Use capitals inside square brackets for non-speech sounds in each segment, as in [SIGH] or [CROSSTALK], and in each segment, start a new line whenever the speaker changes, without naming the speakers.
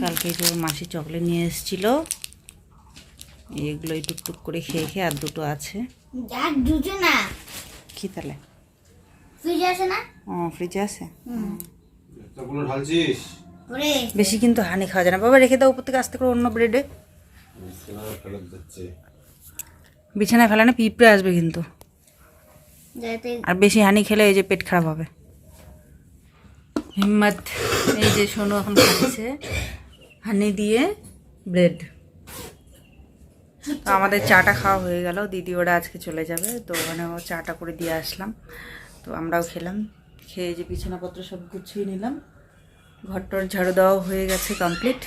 কালকে যে ওর মাসি চকলেট নিয়ে এসেছিল। এগুলোই টুকটুক করে খেয়ে খেয়ে আর দুটো আছে।
আর দুটো না।
কি তাহলে?
ফ্রিজ আছে না?
ও ফ্রিজে আছে? বেশি কিন্তু হানি খাওয়া যায় না। বাবা রেখে দাও উপর থেকে আস্তে করে অন্য ব্রেডে বিছানায় ফেলানো পিঁপড়ে আসবে কিন্তু। আর বেশি হানি খেলে এই যে পেট খারাপ হবে। হিম্মত, এই যে সোনু এখন খাচ্ছে, হানি দিয়ে ব্রেড। তো আমাদের চাটা খাওয়া হয়ে গেল, দিদি ওরা আজকে চলে যাবে, তো ওখানে ও চাটা করে দিয়ে আসলাম। তো আমরাও খেলাম, খেয়ে যে বিছানাপত্র সব গুছিয়ে নিলাম। ঘরটর ঝাড়ু দেওয়া হয়ে গেছে কমপ্লিট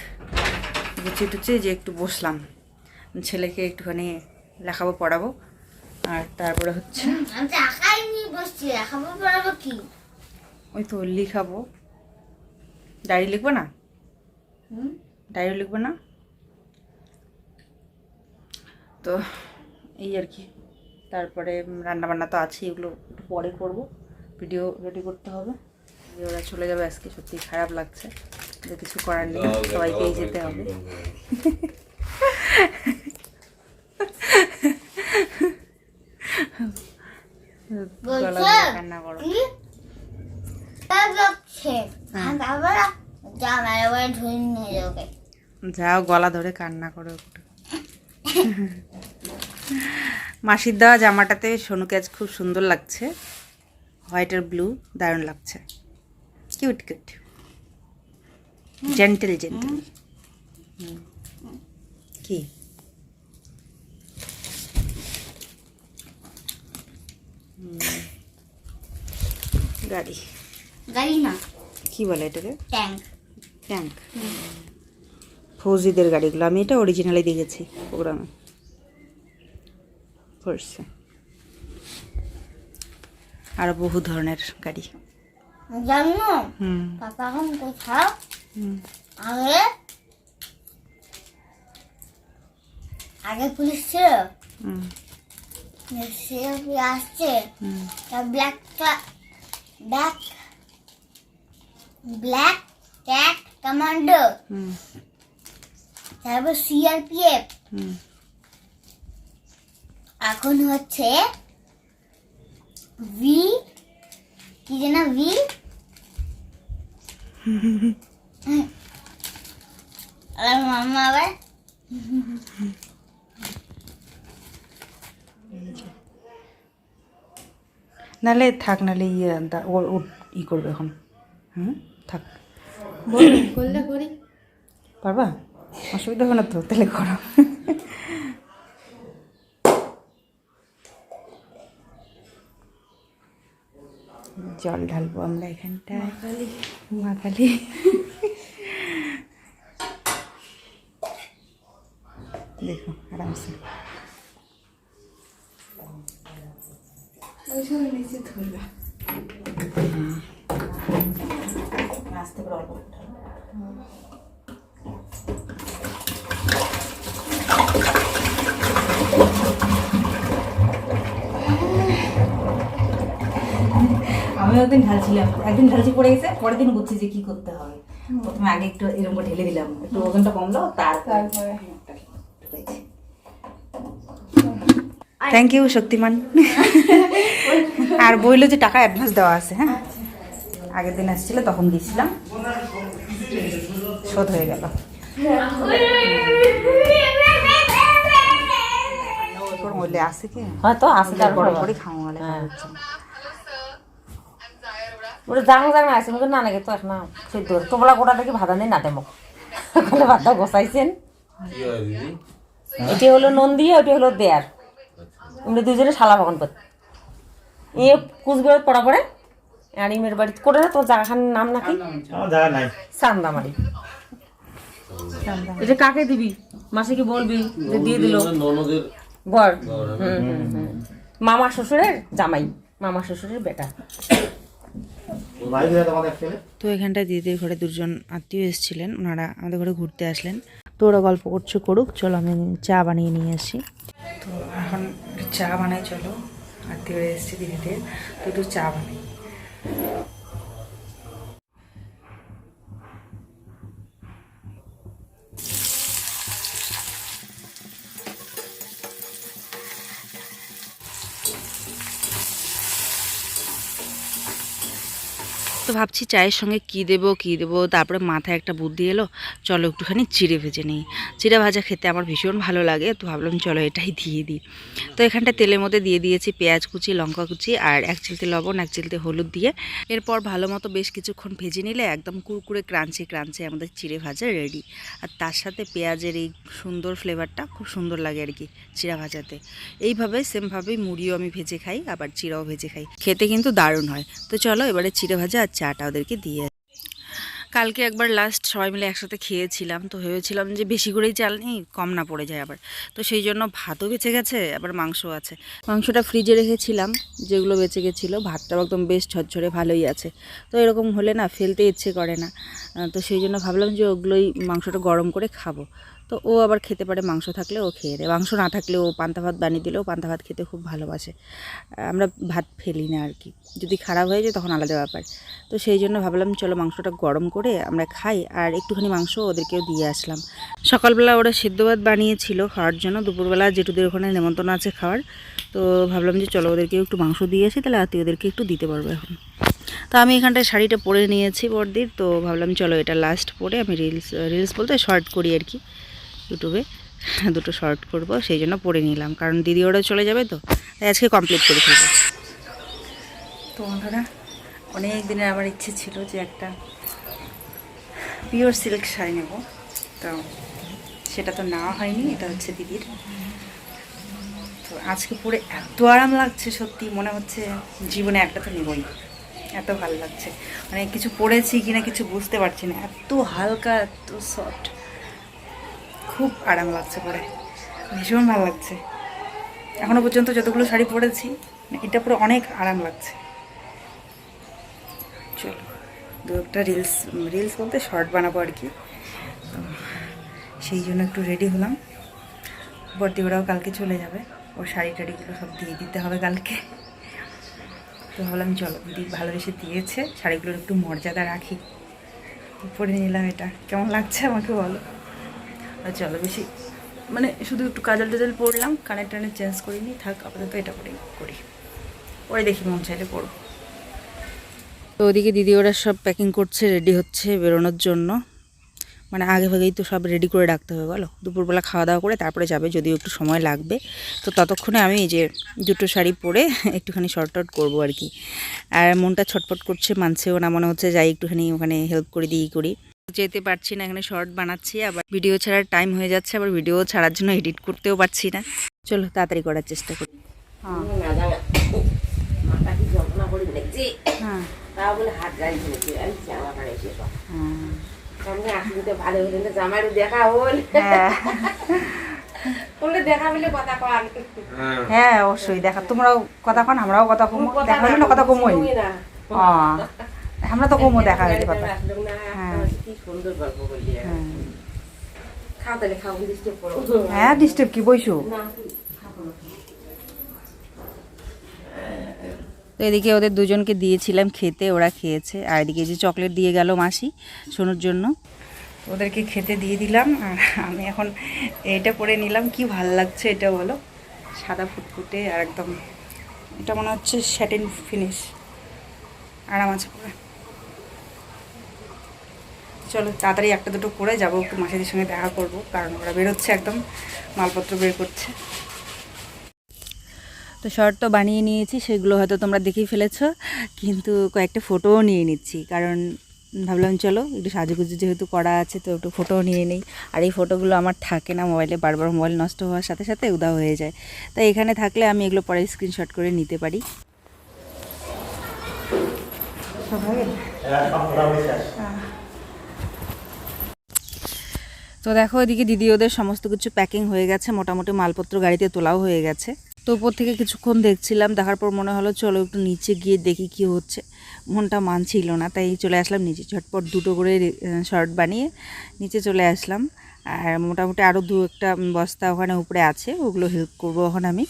গুছিয়ে টুচিয়ে যে একটু বসলাম। ছেলেকে একটুখানি লেখাবো পড়াবো। আর তারপরে হচ্ছে
কি?
ওই তো লিখাবো। ডায়েরি লিখব না?
হুম?
ডায়েরি লিখব না? তো এই আর কি। তারপরে রান্না বান্না তো আছে এগুলো একটু পরে করব। ভিডিও রেডি করতে হবে। যে ওরা চলে যাবে আজকে সত্যি খারাপ লাগছে। যে কিছু করার নেই সবাইকেই যেতে হবে। কান্না করো। যাও গলা ধরে কান্না করো একটু। মাসির দেওয়া জামাটাতে সোনুকে আজ খুব সুন্দর লাগছে। হোয়াইট আর ব্লু দারুণ লাগছে। কিউট কিউট জেন্টেল জেন্টেল কি? গাড়ি।
গাড়ি না।
কি বলে এটাকে?
ট্যাঙ্ক।
ট্যাঙ্ক। ফৌজিদের গাড়িগুলো। আমি এটা অরিজিনালি দেখেছি প্রোগ্রামে। করছে। আরও বহু ধরনের গাড়ি।
জানো?
হুম।
পাপা এখন কোথাও? আগে? আগে পুলিশ ছিল? আসছে।
হুম।
তার black black black cat commando তারপর সিআরপিএফ এখন হচ্ছে ভি কি যেন ভি আর মামা আবার।
নালে থাক নালে ইয়ে ই করবে এখন। হুম? থাক।
করলে করি।
পারবা? অসুবিধা হবে না তো তাহলে করো। জল ঢালবো আমরা এখানটায়। মাখালি। দেখো আরামসে। আস্তে করে অল্প আমি একদিন ঢালছিলাম একদিন ঢালছি পড়ে গেছে পরের দিন বুঝছি যে কি করতে হবে। প্রথমে আগে একটু এরকম করে ঢেলে দিলাম একটু ওজনটা কমলো তারপরে থ্যাংক ইউ শক্তিমান। [LAUGHS] আর বইলো যে টাকা অ্যাডভান্স দেওয়া আছে হ্যাঁ? আগের দিন আসছিল তখন দিয়েছিলাম। শোধ হয়ে গেল। কি?
হয়তো তার
বড় করে খাওয়া হলে হচ্ছে।
আছে মুখে না নাকি তো সেদ্ধ তোমরা গোটা ভাতা নেই না দেমক
হয়
এটি হলো নন্দী ওটি হলো দেয়ার। আমরা দুজনে শালা বাগান করতে। এ কুচবিহার পড়া পড়ে আর ইমের বাড়ি করে না তোর জায়গাখানের নাম নাকি?
জায়গা
এটা কাকে দিবি? মাসে কি বলবি যে দিয়ে দিল। বর হুম, হুম, হুম। মামা শ্বশুরের জামাই মামা শ্বশুরের বেটা।
তো এখানটায় দিদির ঘরে দুজন আত্মীয় এসেছিলেন ওনারা আমাদের ঘরে ঘুরতে আসলেন। তো ওরা গল্প করছে করুক চলো আমি চা বানিয়ে নিয়ে আসি। তো এখন চা বানাই চলো। আত্মীয় এসছে দিদিদের তো একটু চা বানাই। Yeah. ভাবছি চায়ের সঙ্গে কি দেবো কি দেবো, তারপরে মাথায় একটা বুদ্ধি এলো, চলো একটুখানি চিড়ে ভেজে নিই। চিড়ে ভাজা খেতে আমার ভীষণ ভালো লাগে, তো ভাবলাম চলো এটাই দিয়ে দিই। তো এখানটা তেলের মধ্যে দিয়ে দিয়েছি পেঁয়াজ কুচি, লঙ্কা কুচি আর এক চিলতে লবণ, এক চিলতে হলুদ দিয়ে। এরপর ভালো মতো বেশ কিছুক্ষণ ভেজে নিলে একদম কুরকুরে, ক্রাঞ্চি ক্রাঞ্চি আমাদের চিড়ে ভাজা রেডি আর তার সাথে পেঁয়াজের এই সুন্দর ফ্লেভারটা খুব সুন্দর লাগে আর কি চিড়া ভাজাতে। এইভাবে সেমভাবেই মুড়িও আমি ভেজে খাই, আবার চিড়াও ভেজে খাই। খেতে কিন্তু দারুণ হয়। তো চলো এবারে চিড়ে ভাজা আর চাটা ওদেরকে দিয়ে কালকে একবার লাস্ট সবাই মিলে একসাথে খেয়েছিলাম, তো ভেবেছিলাম যে বেশি করেই চাল নেই, কম না পড়ে যায় আবার। তো সেই জন্য ভাতও বেঁচে গেছে, আবার মাংস আছে। মাংসটা ফ্রিজে রেখেছিলাম, যেগুলো বেঁচে গেছিল, ভাতটাও একদম বেশ ঝরঝরে ভালোই আছে। তো এরকম হলে না, ফেলতে ইচ্ছে করে না। তো সেই জন্য ভাবলাম যে ওগুলোই মাংসটা গরম করে খাব। তো ও আবার খেতে পারে মাংস থাকলে ও খেয়ে দেয় মাংস না থাকলে ও পান্তা ভাত বানিয়ে দিলেও পান্তা ভাত খেতে খুব ভালোবাসে। আমরা ভাত ফেলি না আর কি। যদি খারাপ হয়ে যায় তখন আলাদা ব্যাপার। তো সেই জন্য ভাবলাম চলো মাংসটা গরম করে আমরা খাই আর একটুখানি মাংস ওদেরকেও দিয়ে আসলাম। সকালবেলা ওরা সেদ্ধ ভাত বানিয়েছিল খাওয়ার জন্য। দুপুরবেলা জেঠুদের ওখানে নেমন্তন্ন আছে খাওয়ার। তো ভাবলাম যে চলো ওদেরকে একটু মাংস দিয়ে আসি, তাহলে আত্মীয়দেরকে একটু দিতে পারব এখন। তো আমি এখানটায় শাড়িটা পরে নিয়েছি বড়দির। তো ভাবলাম চলো এটা লাস্ট পরে আমি রিলস রিলস বলতে শর্ট করি আর কি। ইউটিউবে দুটো শর্ট করব, সেই জন্য পরে নিলাম। কারণ দিদি ওরা চলে যাবে তো, তাই আজকে কমপ্লিট করে ফেলব। তো বন্ধুরা, অনেক দিনের আমার ইচ্ছে ছিল যে একটা পিওর সিল্ক শাড়ি নেব। তো সেটা তো নেওয়া হয়নি, এটা হচ্ছে দিদির। তো আজকে পরে এত আরাম লাগছে সত্যি, মনে হচ্ছে জীবনে একটা তো নেবই। এত ভালো লাগছে। মানে কিছু পড়েছি কিনা কিছু বুঝতে পারছি না। এত হালকা, এত সফট খুব আরাম লাগছে পরে। ভীষণ ভালো লাগছে। এখনও পর্যন্ত যতগুলো শাড়ি পরেছি, এটা পুরো অনেক আরাম লাগছে। চলো, দু একটা রিলস রিলস বলতে শর্ট বানাবো আর কি। সেই জন্য একটু রেডি হলাম। বর্দি ওরাও কালকে চলে যাবে। ওর শাড়ি টাড়িগুলো সব দিয়ে দিতে হবে কালকে। তো ভাবলাম চলো, দিদি ভালোবেসে দিয়েছে, শাড়িগুলোর একটু মর্যাদা রাখি। পরে নিলাম এটা। কেমন লাগছে আমাকে বলো? চলো বেশি। মানে শুধু একটু কাজল টাজল পরলাম কানের টানে চেঞ্জ করিনি, থাক, আপাতত এটা করেই করি। পরে দেখি মন চাইলে পরবো তো ওদিকে দিদি ওরা সব প্যাকিং করছে রেডি হচ্ছে বেরোনোর জন্য। মানে আগে ভাগেই তো সব রেডি করে রাখতে হবে, বলো? দুপুরবেলা খাওয়া দাওয়া করে তারপরে যাবে, যদিও একটু সময় লাগবে। তো ততক্ষণে আমি এই যে দুটো শাড়ি পরে [LAUGHS] একটুখানি শর্ট আউট করব আর কি। আর মনটা ছটফট করছে, মানছেও না, মনে হচ্ছে যাই একটুখানি ওখানে হেল্প করে দিই, করি। যেতে পারছি না এখানে শর্ট বানাচ্ছি আবার ভিডিও ছাড়ার টাইম হয়ে যাচ্ছে আবার ভিডিও ছাড়ার জন্য এডিট করতেও পারছি না। চলো তাড়াতাড়ি করার চেষ্টা করি। হ্যাঁ। হ্যাঁ হ্যাঁ হ্যাঁ হ্যাঁ অবশ্যই দেখা তোমরাও কথা কন আমরাও কথা কমো। দেখা কথা কমোই।
না।
আমরা তো কমো দেখা হলে কথা। হ্যাঁ।
কি সুন্দর গল্প করলি
হ্যাঁ।
খাও তাহলে খাও ডিস্টার্ব করো?
হ্যাঁ ডিস্টার্ব কি? বইসো। তো এদিকে ওদের দুজনকে দিয়েছিলাম খেতে ওরা খেয়েছে। আর এদিকে যে চকলেট দিয়ে গেল মাসি সোনুর জন্য। ওদেরকে খেতে দিয়ে দিলাম আর আমি এখন এটা পরে নিলাম। কি ভালো লাগছে এটা বলো? সাদা ফুটফুটে আর একদম এটা মনে হচ্ছে স্যাটিন ফিনিশ আরাম আছে পরে। চলো তাড়াতাড়ি একটা দুটো করে যাব একটু মাসিদের সঙ্গে দেখা করব কারণ ওরা বেরোচ্ছে একদম মালপত্র বের করছে। তো শর্ট তো বানিয়ে নিয়েছি সেগুলো হয়তো তোমরা দেখেই ফেলেছ কিন্তু কয়েকটা ফটোও নিয়ে নিচ্ছি কারণ ভাবলাম চলো একটু সাজুগুজু যেহেতু করা আছে তো একটু ফটোও নিয়ে নিই। আর এই ফটোগুলো আমার থাকে না মোবাইলে বারবার মোবাইল নষ্ট হওয়ার সাথে সাথে উদাও হয়ে যায়। তাই এখানে থাকলে আমি এগুলো পরে স্ক্রিনশট করে নিতে পারি। তো দেখো এদিকে দিদি, ওদের সমস্ত কিছু প্যাকিং হয়ে গেছে। মোটামুটি মালপত্র গাড়িতে তোলাও হয়ে গেছে। তো ওপর থেকে কিছুক্ষণ দেখছিলাম, দেখার পর মনে হলো চলো একটু নিচে গিয়ে দেখি কি হচ্ছে। মনটা মানছিল না, তাই চলে আসলাম নিচে। ঝটপট দুটো করে শর্ট বানিয়ে নিচে চলে আসলাম। আর মোটামুটি আরও দু একটা বস্তা ওখানে উপরে আছে, ওগুলো হেল্প করব ওখানে আমি।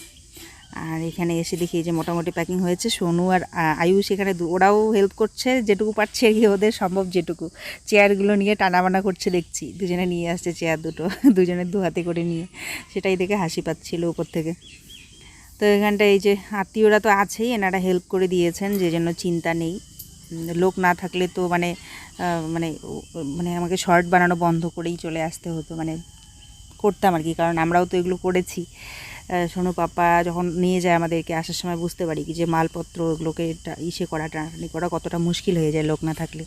আর এখানে এসে দেখি যে মোটামুটি প্যাকিং হয়েছে। সোনু আর আয়ুষ এখানে ওরাও হেল্প করছে, যেটুকু পারছে আর কি ওদের সম্ভব যেটুকু। চেয়ারগুলো নিয়ে টানাবানা করছে দেখছি, দুজনে নিয়ে আসছে চেয়ার দুটো, [LAUGHS] দুজনের দু হাতে করে নিয়ে। সেটাই দেখে হাসি পাচ্ছিল উপর থেকে। তো এখানটা এই যে আত্মীয়রা তো আছেই, এনারা হেল্প করে দিয়েছেন, যে জন্য চিন্তা নেই। লোক না থাকলে তো মানে মানে মানে আমাকে শর্ট বানানো বন্ধ করেই চলে আসতে হতো। মানে করতাম আর কি, কারণ আমরাও তো এগুলো করেছি। সোনু পাপা যখন নিয়ে যায় আমাদেরকে, আসার সময় বুঝতে পারি কি যে মালপত্র ওগুলোকে ইসে করা টানাটানি করা কতটা মুশকিল হয়ে যায় লোক না থাকলে।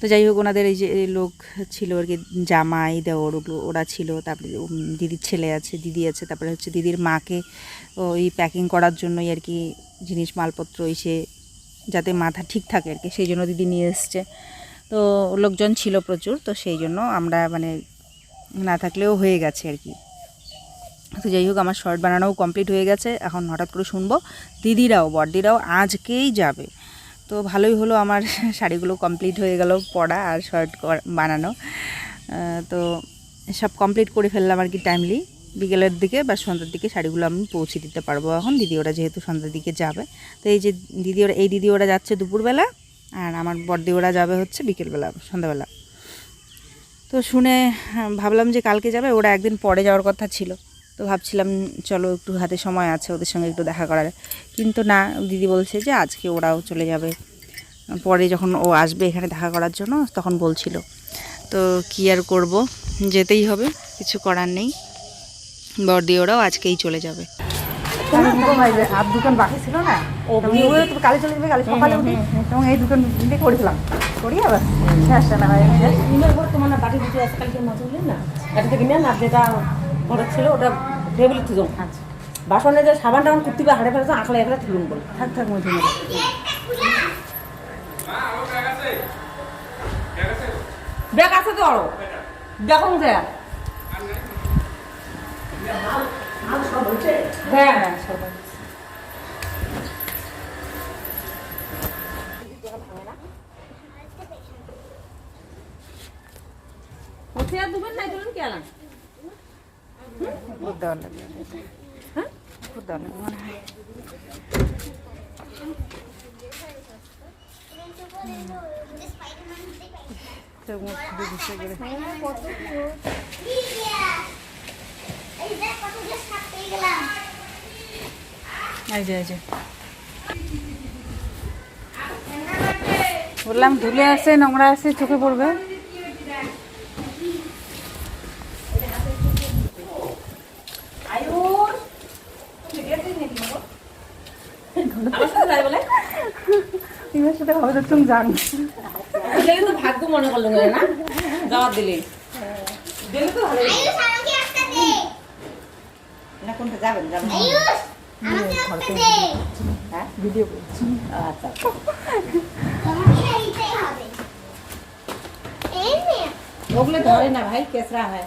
তো যাই হোক, ওনাদের এই যে লোক ছিল আর কি, জামাই, দেওর ওগুলো, ওরা ছিল। তারপরে দিদির ছেলে আছে, দিদি আছে, তারপরে হচ্ছে দিদির মাকে ওই প্যাকিং করার জন্যই আর কি জিনিস, মালপত্র এসে যাতে মাথা ঠিক থাকে আর কি, সেই জন্য দিদি নিয়ে এসছে। তো লোকজন ছিল প্রচুর, তো সেই জন্য আমরা মানে না থাকলেও হয়ে গেছে আর কি। তো যাই হোক, আমার শর্ট বানানোও কমপ্লিট হয়ে গেছে। এখন হঠাৎ করে শুনব দিদিরাও, বড়দিরাও আজকেই যাবে। তো ভালোই হলো আমার [LAUGHS] শাড়িগুলো কমপ্লিট হয়ে গেল পড়া আর শর্ট বানানো। তো সব কমপ্লিট করে ফেললাম আর কি টাইমলি বিকেলের দিকে বা সন্ধ্যার দিকে শাড়িগুলো আমি পৌঁছে দিতে পারব এখন। দিদি ওরা যেহেতু সন্ধ্যার দিকে যাবে। তো এই যে দিদি ওরা এই দিদি ওরা যাচ্ছে দুপুরবেলা আর আমার বড়দি ওরা যাবে হচ্ছে বিকেলবেলা, সন্ধ্যাবেলা। তো শুনে, ভাবলাম যে কালকে যাবে, ওরা একদিন পরে যাওয়ার কথা ছিল। তো ভাবছিলাম চলো একটু হাতে সময় আছে ওদের সঙ্গে একটু দেখা করার। কিন্তু না দিদি বলছে যে আজকে ওরাও চলে যাবে। পরে যখন ও আসবে এখানে দেখা করার জন্য তখন বলছিল। তো কী আর করব? যেতেই হবে কিছু করার নেই। বর্দি ওরাও আজকেই চলে যাবে।
দুকান বাকি ছিল না? কালে চলে যাবে কালে সকালে উঠি এবং এই দুকান দিয়ে করেছিলাম। করি আবার? শেষ না হয়।
নিমের ঘর তোমার না বাটি দুটি মাছ না? এটা থেকে নেন আর যেটা ঘরে ছিল ওটা টেবিলে তুলুন
আচ্ছা।
বাসনে যে সাবান টাবান কুর্তি বা হাড়ে ফেলেছে আঁকলে এখানে তুলুন বলে।
থাক থাক মধ্যে
ব্যাগ আছে তো আরও। দেখুন যে হ্যাঁ হ্যাঁ সবাই উঠে আর দুবেন নাই তুলুন কি আলাম
হ্যাঁ ভোট দেওয়ার লাগবে মনে হয়? তো মুখ দিয়ে ঘুষে গেলে
এই দেখ কত ড্রেস কাট পেয়ে গেলাম
এই যে এই যে। বললাম, ধুলে আসে নোংরা আসে চোখে পড়বে
আমার সাথে যাই বলে
এবার সাথে হবে তো তুমি জানো।
এটা কিন্তু ভাগ্য মনে করল না যাওয়ার দিলে। দিলে তো ভালো
না কোনটা? যাবেন যাবেন।
দে।
ভিডিও করছি।
আচ্ছা। ওগুলো ধরে না ভাই কেসরা হয়।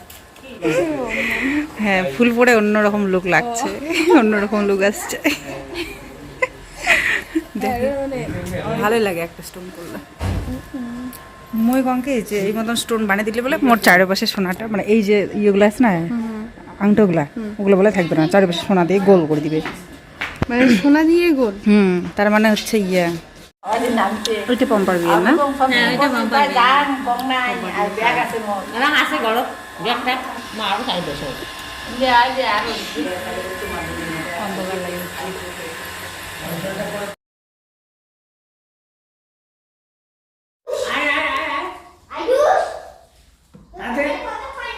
হ্যাঁ ফুল পরে অন্যরকম লুক লাগছে। অন্যরকম লুক আসছে। দেখো। ভালোই লাগে একটা স্টোন করলে। মই কঙ্কে যে এই মতন স্টোন বানিয়ে দিলে বলে মোর চারিপাশে সোনাটা মানে এই যে ইয়েগুলো আছে না আংটোগুলা ওগুলো বলে থাকবে না চারিপাশে সোনা দিয়ে গোল করে দিবে।
মানে সোনা দিয়ে গোল?
হুম তার মানে হচ্ছে ইয়ে। ওইটা পম্পার বিয়ে না?
না আছে ঘরত ব্যাগটা। মা আৰু চাই বছৰ
আয়ুষ কত কয়েন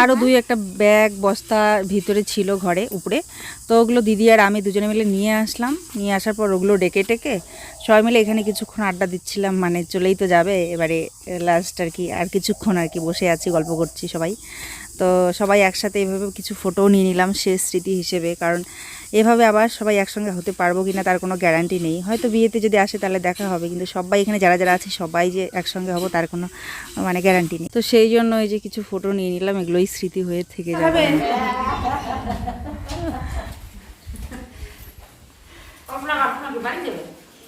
আরও দুই একটা ব্যাগ, বস্তা ভিতরে ছিল ঘরে, উপরে। তো ওগুলো দিদি আর আমি দুজনে মিলে নিয়ে আসলাম। নিয়ে আসার পর ওগুলো ডেকে টেকে সবাই মিলে এখানে কিছুক্ষণ আড্ডা দিচ্ছিলাম মানে চলেই তো যাবে। এবারে লাস্ট আর কি, আর কিছুক্ষণ আর কি বসে আছি, গল্প করছি সবাই। তো সবাই একসাথে এভাবে কিছু ফটোও নিয়ে নিলাম শেষ স্মৃতি হিসেবে। কারণ এভাবে আবার সবাই একসঙ্গে হতে পারব কিনা তার কোনো গ্যারান্টি নেই। হয়তো বিয়েতে যদি আসে তাহলে দেখা হবে কিন্তু সবাই এখানে যারা যারা আছে সবাই যে একসঙ্গে হব তার কোনো মানে গ্যারান্টি নেই। তো সেই জন্য এই যে কিছু ফটো নিয়ে নিলাম এগুলোই স্মৃতি হয়ে থেকে যাবে।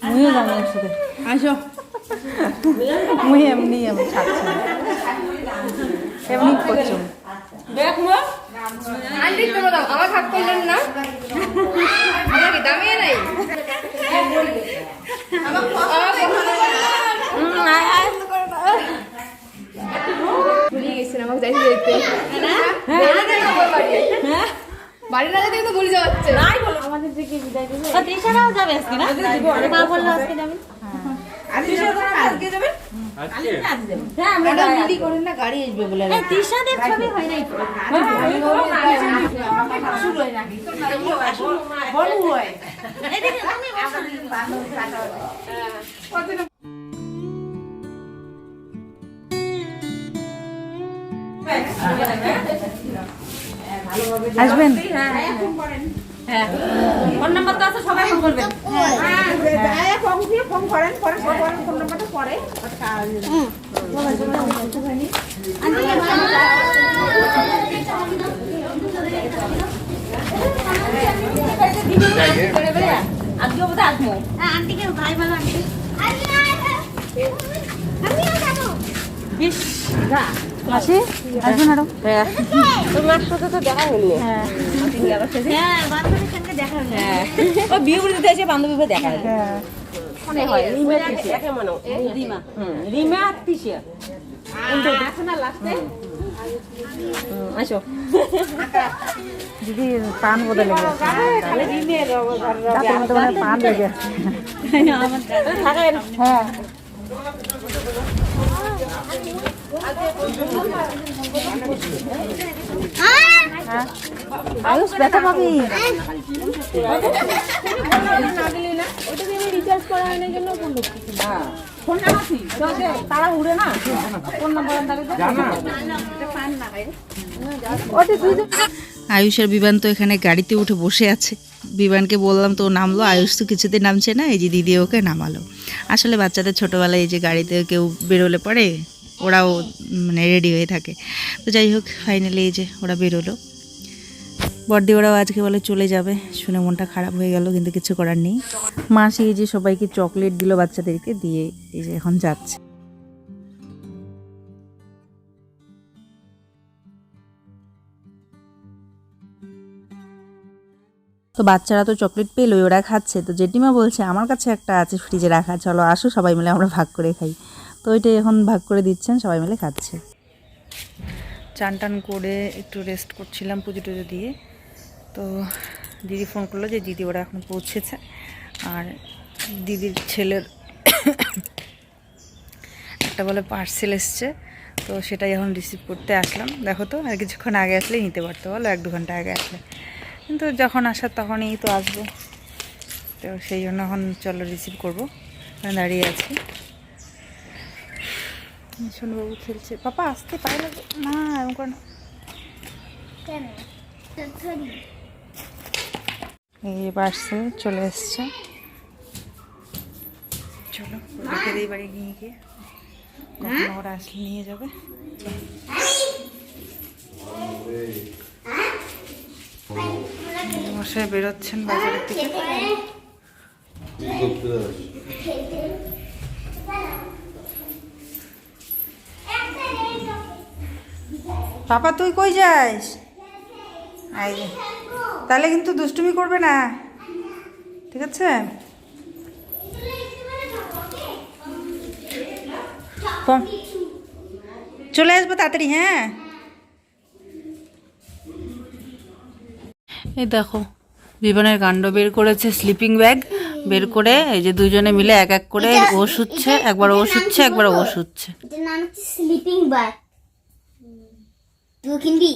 মুইও আসো। মুই এমনি এমনি খাচ্ছি এমনি করছ
আন্টি তোমরা দাও আমার করলেন না। দামিয়ে নাই? বাড়ি না যেতে কিন্তু ভুলে যাচ্ছে
তৃষারাও যাবে আজকে না? মা বলল আজকে যাবে। হ্যাঁ আমরা
দিদি করেন না গাড়ি আসবে বলে
এই তৃষাদের ছবি হয় নাই তো। এই দেখেন, তুমি বসো।
আসবেন
ফোন নাম্বার তো আজকে আসব
আন্টিকে ভাই ভালো আন্টি
তোমার সাথে দেখা
হ্যাঁ বান্ধবীর সঙ্গে দেখা
হ্যাঁ। ও বিয়ে করে দিতে এসে বান্ধবী দেখা হলো
হ্যাঁ
মনে হয়। রিমা তিসিয়া মনে রিমা। হুম রিমা তিসিয়া আসো।
দিদি পান বদলে গেছে। হয় পান লেগে হ্যাঁ। হ্যাঁ। আয়ুষ ব্যথা পাবি।
তারা উড়ে না? কোন নাম্বার
আয়ুষ আর বিমান তো এখানে গাড়িতে উঠে বসে আছে। বিমানকে বললাম তো ও নামলো আয়ুষ তো কিছুতে নামছে না এই যে দিদি ওকে নামালো। আসলে বাচ্চাদের ছোটোবেলায় এই যে গাড়িতে কেউ বেরোলে পরে ওরাও মানে রেডি হয়ে থাকে। তো যাই হোক ফাইনালি এই যে ওরা বেরোলো। বর্দি ওরাও আজকে বলে চলে যাবে। শুনে মনটা খারাপ হয়ে গেল, কিন্তু কিছু করার নেই। মাসি এই যে সবাইকে চকলেট দিল বাচ্চাদেরকে, দিয়ে এই যে এখন যাচ্ছে। তো বাচ্চারা তো চকলেট পেলোই, ওরা খাচ্ছে। তো জেঠিমা বলছে, আমার কাছে একটা আছে, ফ্রিজে রাখা, চলো আসো, সবাই মিলে আমরা ভাগ করে খাই। তো ওইটাই এখন ভাগ করে দিচ্ছেন, সবাই মিলে খাচ্ছে। চান টান করে একটু রেস্ট করছিলাম পুজো টুজো দিয়ে। দিদি ফোন করল যে দিদি ওরা এখন পৌঁছেছে। আর দিদির ছেলের একটা বলে পার্সেল এসছে, তো সেটাই এখন রিসিভ করতে আসলাম। দেখো তো, আর কিছুক্ষণ আগে আসলেই নিতে পারতো, বলো এক দু ঘণ্টা আগে আসলে। কিন্তু যখন আসার তখনই তো আসব। তো সেই জন্য এখন চলো রিসিভ করব। দাঁড়িয়ে আছি। সোনবাবু খেলছে। পাপা, আসতে পারে না এমন।
কেন?
এই পার্সে চলে এসছে। চলো রেখে দিই বাড়ি নিয়ে গিয়ে কখনো ওরা আসলে নিয়ে যাবে। মশাই বেরোচ্ছেন বাজারের থেকে? পাপা তুই কই যাস? এই যে। তাহলে কিন্তু দুষ্টুমি করবে না। ঠিক আছে? কম। চলে আসব তাড়াতাড়ি হ্যাঁ? এই দেখো বিমানের কাণ্ড বের করেছে স্লিপিং ব্যাগ বের করে এই যে দুজনে মিলে এক এক করে ও শুচ্ছে একবার ও শুচ্ছে একবার ও শুচ্ছে।
হচ্ছে স্লিপিং বাথ তুই কিনবি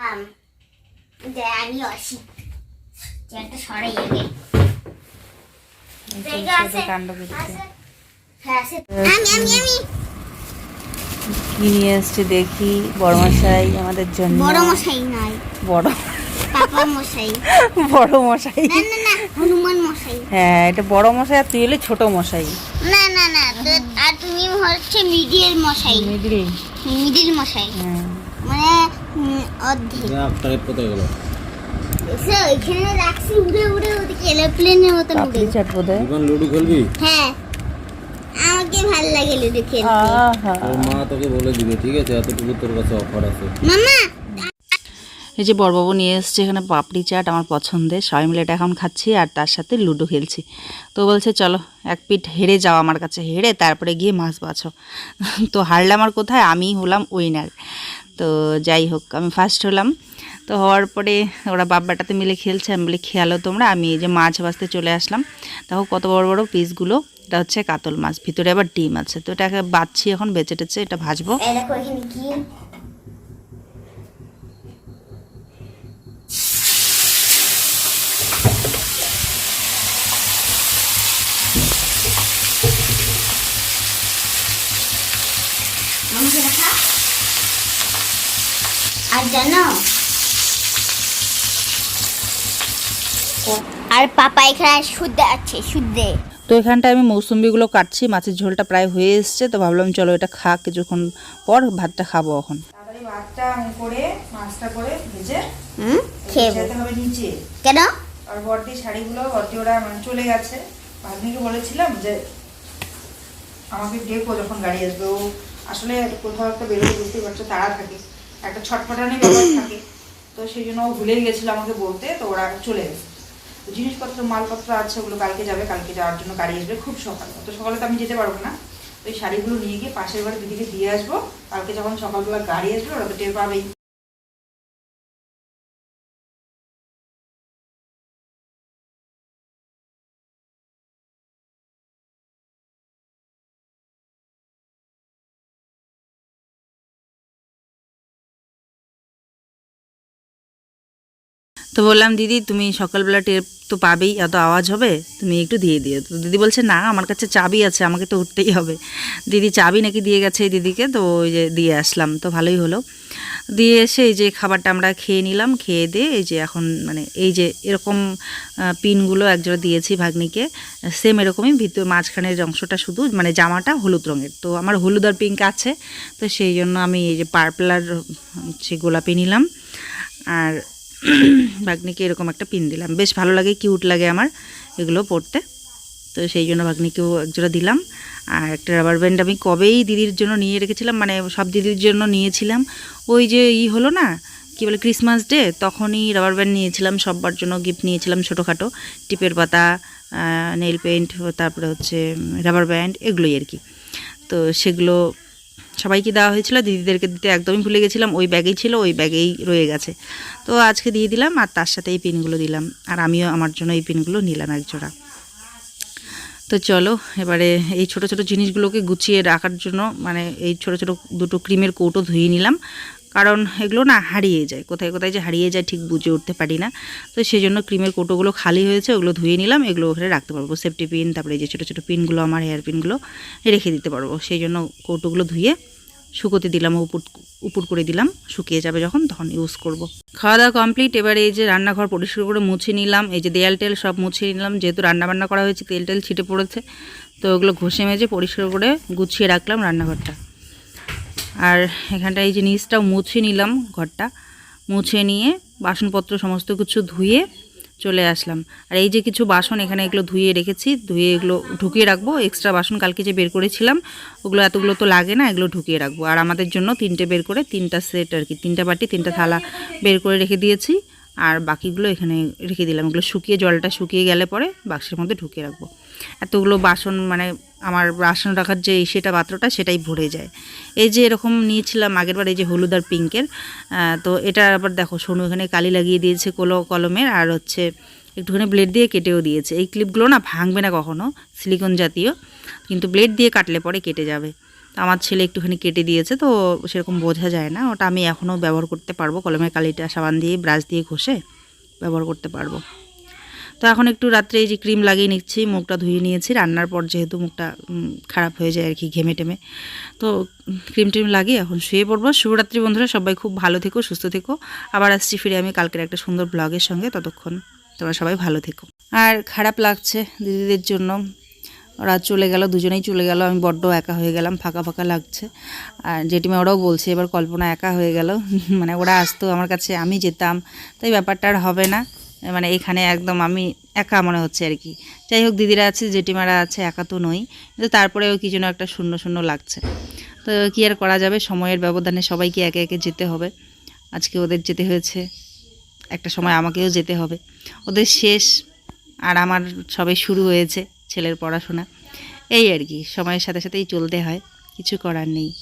আম, একটা সরাই আগে। হ্যাঁ
কি নিয়ে এসছে দেখি? বড়মশাই আমাদের জন্য।
বড় মশাই নয়
বড়
পাপা মশাই
বড় মশাই
না না না হনুমান মশাই
হ্যাঁ এটা বড় মশাই আর তুই এলে ছোট মশাই
না না না আর তুমি হচ্ছে মিডিল মশাই।
মিডল।
মিডিল মশাই।
হ্যাঁ।
মানে অর্ধেক।
আপনার কোথায় গেল?
এসে ওইখানে রাখছি উড়ে উড়ে ওদিকে এরোপ্লেনের মতন উড়ে।
পাপড়ি চাট বোধ
জীবন লুডো খেলবি?
হ্যাঁ। আমাকে ভালো লাগে লুডো খেলতে।
তোর মা তোকে বলে দিবে ঠিক আছে? এতটুকু তোর কাছে অফার আছে।
মামা
এই যে বড়বাবু নিয়ে এসছে এখানে পাপড়ি চাট আমার পছন্দের। সবাই মিলে এটা এখন খাচ্ছি আর তার সাথে লুডো খেলছি। তো বলছে চলো এক পিঠ হেরে যাও আমার কাছে হেরে তারপরে গিয়ে মাছ বাছো। তো হারলাম আর কোথায়? আমি হলাম উইনার তো যাই হোক, আমি ফার্স্ট হলাম। তো হওয়ার পরে ওরা বাব্বাটাতে মিলে খেলছে, আমি বলি খেয়ালো তোমরা? আমি এই যে মাছ বাঁচতে চলে আসলাম। দেখো কত বড় বড় পিসগুলো এটা হচ্ছে কাতল মাছ, ভিতরে আবার ডিম আছে। তো এটাকে বাচ্ছি এখন, বেঁচে টেছে এটা ভাজবো
এই দেখো এখানে কি আমাকে দেখা আর জানো? আর পাপা এখানে শুদ্ধ আছে শুদ্ধে
তো এখানটায় আমি মৌসুম্বিগুলো কাটছি মাছের ঝোলটা প্রায় হয়ে এসছে তো ভাবলাম চলো এটা খা কিছুক্ষণ পর ভাতটা খাব এখন। ভাতটা করে মাছটা করে ভেজে
খেয়ে
হবে নিচে।
কেন?
আর বর্দি শাড়িগুলো বর্দি ওরা মানে চলে গেছে। ভাগ্নিকে বলেছিলাম যে আমাকে ডেকো যখন গাড়ি আসবে ও আসলে কোথাও একটা বেরোতে বুঝতেই পারছ তাড়া থাকে। একটা ছটফটানি ব্যাপার থাকে। তো সেই জন্য ও ভুলেই গেছিল আমাকে বলতে, তো ওরা চলে গেছে জিনিসপত্র, মালপত্র আছে, ওগুলো কালকে যাবে, কালকে যাওয়ার জন্য গাড়ি আসবে খুব সকালে। তো সকালে তো আমি যেতে পারব না। ওই শাড়িগুলো নিয়ে গিয়ে পাশের বাড়ি দিদিকে দিয়ে আসব। কালকে যখন সকালবেলা গাড়ি আসবে, ওরা তো টের পাবেই। তো বললাম, দিদি, তুমি সকালবেলা টের তো পাবেই, এত আওয়াজ হবে, তুমি একটু দিয়ে দিও। তো দিদি বলছে, না, আমার কাছে চাবি আছে, আমাকে তো উঠতেই হবে। দিদি চাবি নাকি দিয়ে গেছে এই দিদিকে, তো ওই যে দিয়ে আসলাম, তো ভালোই হলো। দিয়ে এসে এই যে খাবারটা আমরা খেয়ে নিলাম, খেয়ে দিয়ে এই যে এখন মানে এই যে এরকম পিনগুলো একজোড়া দিয়েছি ভাগ্নিকে সেম এরকমই ভিতর মাঝখানের অংশটা শুধু মানে জামাটা হলুদ রঙের। তো আমার হলুদ আর পিঙ্ক আছে, তো সেই জন্য আমি এই যে পার্পল আর হচ্ছে গোলাপি নিলাম। আর [COUGHS] ভাগ্নিকে এরকম একটা পিন দিলাম। বেশ ভালো লাগে কিউট লাগে আমার এগুলো পরতে তো সেই জন্য ভাগ্নিকেও একজোড়া দিলাম। আর একটা রাবার ব্যান্ড আমি কবেই দিদির জন্য নিয়ে রেখেছিলাম মানে সব দিদির জন্য নিয়েছিলাম। ওই যে ই হলো না, কি বলে ক্রিসমাস ডে তখনই রাবার ব্যান্ড নিয়েছিলাম সবার জন্য গিফট নিয়েছিলাম ছোটোখাটো। টিপের পাতা নেল পেন্ট তারপরে হচ্ছে রাবার ব্যান্ড এগুলোই আর কি। তো সেগুলো সবাইকে দেওয়া হয়েছিল, দিদিদেরকে দিতে একদমই ভুলে গেছিলাম, ওই ব্যাগেই ছিল, ওই ব্যাগেই রয়ে গেছে। তো আজকে দিয়ে দিলাম আর তার সাথে এই পিনগুলো দিলাম, আর আমিও আমার জন্য এই পিনগুলো নিলাম একজোড়া তো চলো, এবারে এই ছোট ছোট জিনিসগুলোকে গুছিয়ে রাখার জন্য মানে এই ছোট ছোট দুটো ক্রিমের কৌটো ধুয়ে নিলাম। কারণ এগুলো না হারিয়ে যায়, কোথায় কোথায় যে হারিয়ে যায় ঠিক বুঝে উঠতে পারি না। তো সেই জন্য ক্রিমের কৌটোগুলো খালি হয়েছে, ওগুলো ধুয়ে নিলাম, এগুলো ওখানে রাখতে পারব। সেফটি পিন তারপরে যে ছোটো ছোটো পিনগুলো, আমার হেয়ার পিনগুলো রেখে দিতে পারব। সেই জন্য কৌটোগুলো ধুয়ে শুকোতে দিলাম, উপর উপর করে দিলাম, শুকিয়ে যাবে যখন, তখন ইউজ করব। খাওয়া দাওয়া কমপ্লিট এবারে এই যে রান্নাঘর পরিষ্কার করে মুছে নিলাম, এই যে দেয়াল টেল সব মুছে নিলাম, যেহেতু রান্নাবান্না করা হয়েছে, তেল টেল ছিটে পড়েছে, তো ওগুলো ঘষে মেজে পরিষ্কার করে গুছিয়ে রাখলাম রান্নাঘরটা আর এখানটা এই যে নিচটাও মুছে নিলাম ঘরটা, মুছে নিয়ে বাসনপত্র সমস্ত কিছু ধুয়ে চলে আসলাম। আর এই যে কিছু বাসন এখানে এগুলো ধুয়ে রেখেছি, ধুয়ে এগুলো ঢুকিয়ে রাখব। এক্সট্রা বাসন কালকে যে বের করেছিলাম, ওগুলো এতগুলো তো লাগে না, এগুলো ঢুকিয়ে রাখব। আর আমাদের জন্য তিনটে বের করে তিনটা সেট আর কি, তিনটা বাটি, তিনটা থালা বের করে রেখে দিয়েছি। আর বাকিগুলো এখানে রেখে দিলাম। এগুলো শুকিয়ে জলটা শুকিয়ে গেলে পরে বাক্সের মধ্যে ঢুকিয়ে রাখব। এতগুলো বাসন মানে আমার বাসন রাখার যে সেটা পাত্রটা সেটাই ভরে যায়। এই যে এরকম নিয়েছিলাম আগের বার, এই যে হলুদ আর পিঙ্কের তো এটা আবার দেখো, সোনু এখানে কালি লাগিয়ে দিয়েছে কলো কলমের আর হচ্ছে একটুখানি ব্লেড দিয়ে কেটেও দিয়েছে। এই ক্লিপগুলো না ভাঙবে না কখনো সিলিকন জাতীয়, কিন্তু ব্লেড দিয়ে কাটলে পরে কেটে যাবে। তো আমার ছেলে একটুখানি কেটে দিয়েছে, তো সেরকম বোঝা যায় না, ওটা আমি এখনও ব্যবহার করতে পারব। কলমের কালিটা সাবান দিয়ে ব্রাশ দিয়ে ঘষে ব্যবহার করতে পারব। তো এখন একটু রাত্রে এই যে ক্রিম লাগিয়ে নিচ্ছি, মুখটা ধুয়ে নিয়েছি, রান্নার পর যেহেতু মুখটা খারাপ হয়ে যায় আর কি ঘেমে টেমে। তো ক্রিম ট্রিম লাগিয়ে এখন শুয়ে পড়ব। শুভরাত্রি বন্ধুরা, সবাই খুব ভালো থেকো, সুস্থ থেকো। আবার আসছি ফিরে আমি কালকের একটা সুন্দর ব্লগের সঙ্গে, ততক্ষণ তোমরা সবাই ভালো থেকো। আর খারাপ লাগছে দিদিদের জন্য। ওরা চলে গেল, দুজনেই চলে গেল, আমি বড্ড একা হয়ে গেলাম, ফাঁকা ফাঁকা লাগছে। আর জেঠিমা ওরাও বলছে, এবার কল্পনা একা হয়ে গেল। [LAUGHS] মানে ওরা আসতো আমার কাছে, আমি যেতাম। তাই ব্যাপারটা আর হবে না। মানে এখানে একদম আমি একা মনে হচ্ছে আর কি। যাই হোক, দিদিরা আছে, জেঠিমারা আছে, একা তো নই। কিন্তু তারপরেও কি যেন একটা শূন্য শূন্য লাগছে। তো কী আর করা যাবে? সময়ের ব্যবধানে সবাইকে একে একে যেতে হবে। আজকে ওদের যেতে হয়েছে। একটা সময় আমাকেও যেতে হবে। ওদের শেষ আর আমার সবে শুরু হয়েছে ছেলের পড়াশোনা। এই আর কি, সময়ের সাথে সাথেই চলতে হয়। কিছু করার নেই।